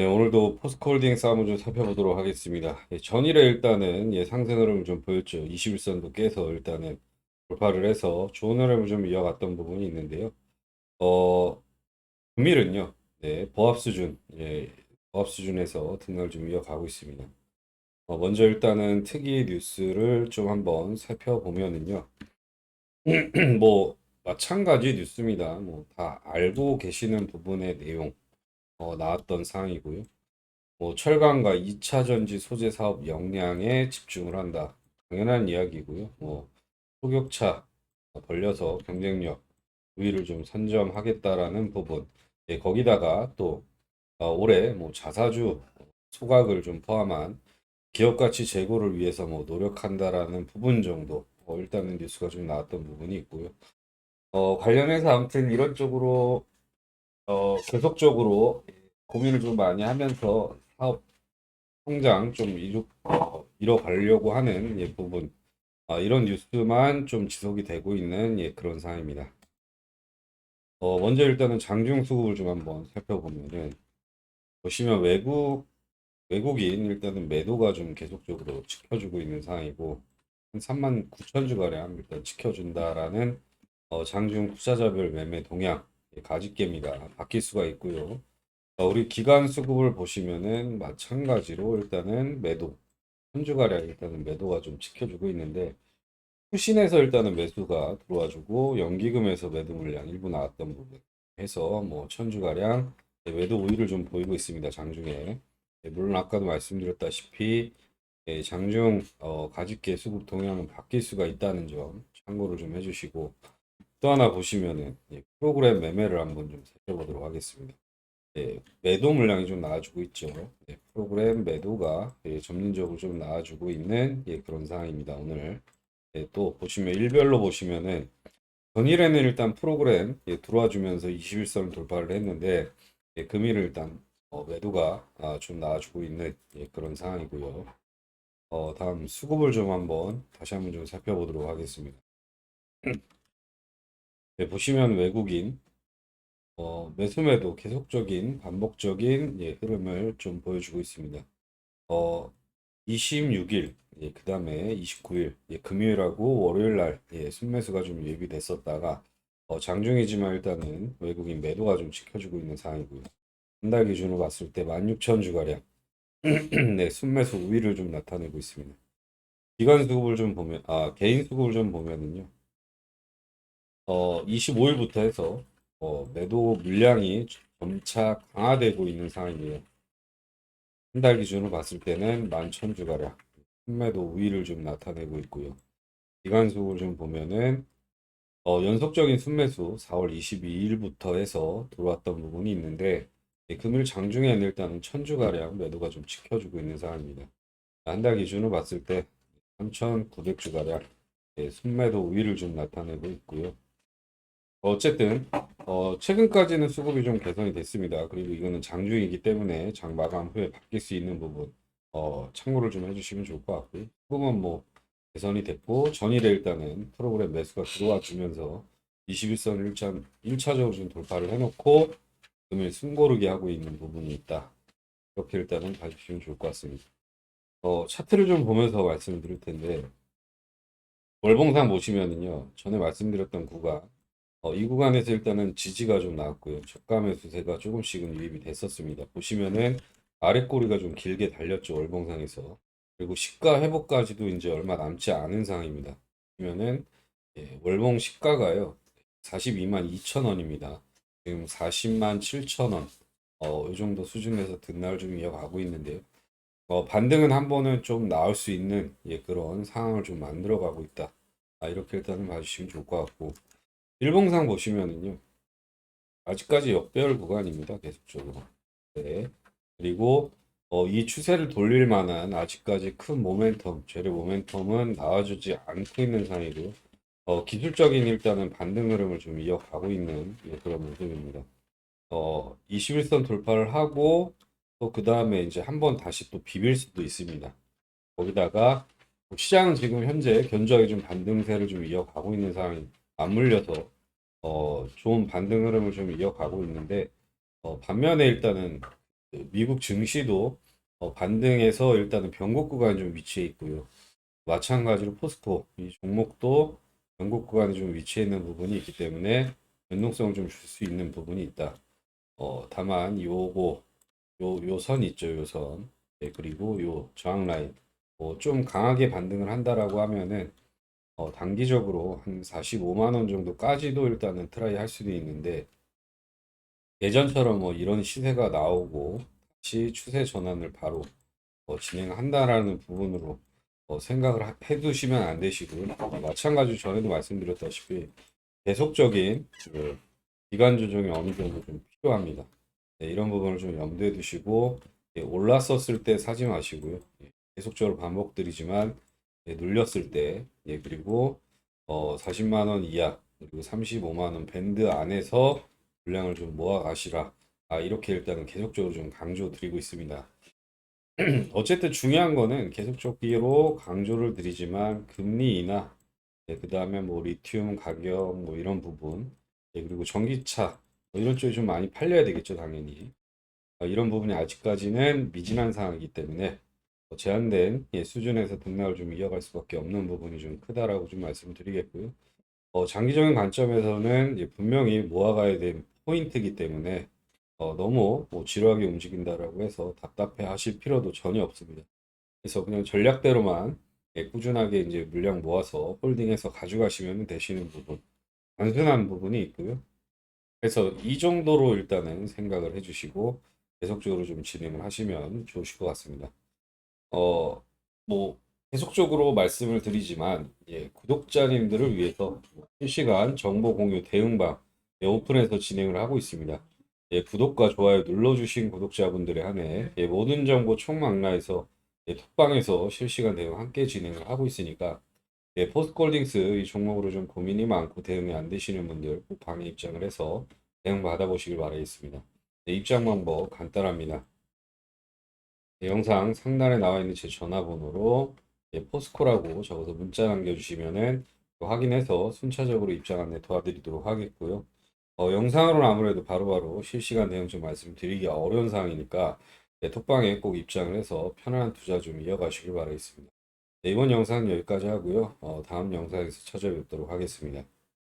네, 오늘도 포스코홀딩스 한번 좀 살펴보도록 하겠습니다. 예, 전일에 일단은 예, 상승 흐름을 좀 보였죠. 21선도 깨서 일단은 돌파를 해서 좋은 흐름을 좀 이어갔던 부분이 있는데요. 어, 금일은요, 네, 보합 수준, 예, 보합 수준에서 등락을 좀 이어가고 있습니다. 어, 먼저 일단은 특이 뉴스를 좀 한번 살펴보면은요, 뭐, 마찬가지 뉴스입니다. 뭐, 다 알고 계시는 부분의 내용, 어, 나왔던 사항이고요. 뭐 철강과 2차 전지 소재 사업 역량에 집중을 한다. 당연한 이야기고요. 뭐 소격차 벌려서 경쟁력 우위를 좀 선점하겠다라는 부분. 예, 거기다가 또 어, 올해 뭐 자사주 소각을 좀 포함한 기업 가치 제고를 위해서 뭐 노력한다라는 부분 정도 어, 일단은 뉴스가 좀 나왔던 부분이 있고요. 어, 관련해서 아무튼 이런 쪽으로 어, 계속적으로 고민을 좀 많이 하면서 사업 성장 좀 이루, 어, 이뤄가려고 하는 예, 부분 아, 이런 뉴스만 좀 지속이 되고 있는 예, 그런 상황입니다. 어, 먼저 일단은 장중 수급을 좀 한번 살펴보면은 보시면 외국 외국인 일단은 매도가 좀 계속적으로 지켜주고 있는 상황이고 한 3만 9천 주 가량 일단 지켜준다라는 어, 장중 투자자별 매매 동향 예, 가집개입니다. 바뀔 수가 있고요. 어, 우리 기간 수급을 보시면은 마찬가지로 일단은 매도 현주가량 일단은 매도가 좀 지켜주고 있는데 후신에서 일단은 매수가 들어와주고 연기금에서 매도 물량 일부 나왔던 부분 해서 뭐 천주가량 네, 매도 우위를 좀 보이고 있습니다 장중에 네, 물론 아까도 말씀드렸다시피 예, 장중 어, 가집개 수급 동향은 바뀔 수가 있다는 점 참고를 좀 해주시고 또 하나 보시면은 예, 프로그램 매매를 한번 좀 살펴보도록 하겠습니다. 예, 매도 물량이 좀 나와주고 있죠. 예, 프로그램 매도가 예, 점진적으로 좀 나와주고 있는 예, 그런 상황입니다. 오늘 예, 또 보시면 일별로 보시면은 전일에는 일단 프로그램 예, 들어와 주면서 21선을 돌파를 했는데 예, 금일은 일단 어, 매도가 아, 좀 나와주고 있는 예, 그런 상황이고요. 어, 다음 수급을 좀 한번 다시 한번 좀 살펴보도록 하겠습니다. 네, 보시면 외국인 어, 매수매도 계속적인 반복적인 예, 흐름을 좀 보여주고 있습니다. 어, 26일, 예, 그 다음에 29일, 예, 금요일하고 월요일 날 예, 순매수가 좀 예비됐었다가 어, 장중이지만 일단은 외국인 매도가 좀 지켜주고 있는 상황이고요. 한달 기준으로 봤을 때 16,000 주가량 네, 순매수 우위를 좀 나타내고 있습니다. 기간 수급을 좀 보면, 아, 개인 수급을 좀 보면은요. 어, 25일부터 해서 어, 매도 물량이 점차 강화되고 있는 상황이에요. 한 달 기준으로 봤을 때는 11,000주가량 순매도 우위를 좀 나타내고 있고요. 기간 수급을 좀 보면은 어, 연속적인 순매수 4월 22일부터 해서 들어왔던 부분이 있는데 예, 금일 장중에는 일단은 1000주가량 매도가 좀 지켜주고 있는 상황입니다. 한 달 기준으로 봤을 때 3,900주가량 예, 순매도 우위를 좀 나타내고 있고요. 어쨌든 어, 최근까지는 수급이 좀 개선이 됐습니다. 그리고 이거는 장중이기 때문에 장 마감 후에 바뀔 수 있는 부분 어, 참고를 좀 해주시면 좋을 것 같고요. 수급은 뭐 개선이 됐고 전일에 일단은 프로그램 매수가 들어와 주면서 21선 1차, 1차적으로 좀 돌파를 해놓고 금일 숨고르게 하고 있는 부분이 있다. 이렇게 일단은 봐주시면 좋을 것 같습니다. 어, 차트를 좀 보면서 말씀을 드릴 텐데 월봉상 보시면은요 전에 말씀드렸던 구간 어, 이 구간에서 일단은 지지가 좀 나왔고요. 저가 매수세가 조금씩은 유입이 됐었습니다. 보시면은 아래 꼬리가 좀 길게 달렸죠. 월봉상에서. 그리고 시가 회복까지도 이제 얼마 남지 않은 상황입니다. 보면은 예, 월봉 시가가요. 42만 2천 원입니다. 지금 40만 7천 원. 어, 이 정도 수준에서 등락을 좀 이어가고 있는데요. 어, 반등은 한 번은 좀 나올 수 있는 예, 그런 상황을 좀 만들어 가고 있다. 아, 이렇게 일단은 봐주시면 좋을 것 같고. 일봉상 보시면은요. 아직까지 역배열 구간입니다. 계속적으로. 네. 그리고 어, 이 추세를 돌릴 만한 아직까지 큰 모멘텀, 재료 모멘텀은 나와주지 않고 있는 상황이고요. 어, 기술적인 일단은 반등 흐름을 좀 이어가고 있는 예, 그런 모습입니다. 어, 21선 돌파를 하고 또 그 다음에 이제 한번 다시 또 비빌 수도 있습니다. 거기다가 시장은 지금 현재 견조하게 좀 반등세를 좀 이어가고 있는 상황이 맞물려서 어, 좋은 반등 흐름을 좀 이어가고 있는데 어, 반면에 일단은 그 미국 증시도 어, 반등해서 일단은 변곡 구간에 좀 위치해 있고요. 마찬가지로 포스코 이 종목도 변곡 구간에 좀 위치해 있는 부분이 있기 때문에 변동성을 좀 줄 수 있는 부분이 있다. 어, 다만 요거 요 요 선 있죠, 요 선. 네, 그리고 요 저항 라인 뭐좀 강하게 반등을 한다라고 하면은 어, 단기적으로 한 45만 원 정도까지도 일단은 트라이 할 수도 있는데 예전처럼 뭐 이런 시세가 나오고 다시 추세 전환을 바로 어, 진행한다라는 부분으로 어, 생각을 하- 해두시면 안 되시고요. 어, 마찬가지로 전에도 말씀드렸다시피 계속적인 그 기간 조정이 어느 정도 좀 필요합니다. 네, 이런 부분을 좀 염두에 두시고 예, 올랐었을 때 사지 마시고요. 예, 계속적으로 반복드리지만 예, 눌렸을 때 예, 그리고 어, 40만 원 이하 그리고 35만 원 밴드 안에서 물량을 좀 모아 가시라. 아, 이렇게 일단은 계속적으로 좀 강조 드리고 있습니다. 어쨌든 중요한 거는 계속적으로 강조를 드리지만 금리 인하, 그 다음에 뭐 리튬 가격 뭐 이런 부분, 예, 그리고 전기차 뭐 이런 쪽이 좀 많이 팔려야 되겠죠, 당연히. 어, 이런 부분이 아직까지는 미진한 상황이기 때문에 어, 제한된 예, 수준에서 등락을 좀 이어갈 수밖에 없는 부분이 좀 크다라고 좀 말씀을 드리겠고요. 어, 장기적인 관점에서는 예, 분명히 모아가야 될 포인트이기 때문에 어, 너무 뭐 지루하게 움직인다라고 해서 답답해 하실 필요도 전혀 없습니다. 그래서 그냥 전략대로만 예, 꾸준하게 이제 물량 모아서 홀딩해서 가져가시면 되시는 부분, 단순한 부분이 있고요. 그래서 이 정도로 일단은 생각을 해주시고 계속적으로 좀 진행을 하시면 좋으실 것 같습니다. 어, 뭐 계속적으로 말씀을 드리지만 예, 구독자님들을 위해서 실시간 정보 공유 대응방 예, 오픈해서 진행을 하고 있습니다. 예, 구독과 좋아요 눌러주신 구독자분들에 한해 예, 모든 정보 총망라에서 예, 톡방에서 실시간 대응 함께 진행을 하고 있으니까 예, 포스콜딩스 이 종목으로 좀 고민이 많고 대응이 안 되시는 분들 꼭 방에 입장을 해서 대응 받아보시길 바라겠습니다. 네, 입장 방법 간단합니다. 네, 영상 상단에 나와 있는 제 전화번호로 예, 포스코라고 적어서 문자 남겨주시면은 확인해서 순차적으로 입장 안내 도와드리도록 하겠고요. 어, 영상으로는 아무래도 바로바로 실시간 대응 좀 말씀드리기 어려운 상황이니까 네, 톡방에 꼭 입장을 해서 편안한 투자 좀 이어가시길 바라겠습니다. 네, 이번 영상은 여기까지 하고요. 어, 다음 영상에서 찾아뵙도록 하겠습니다.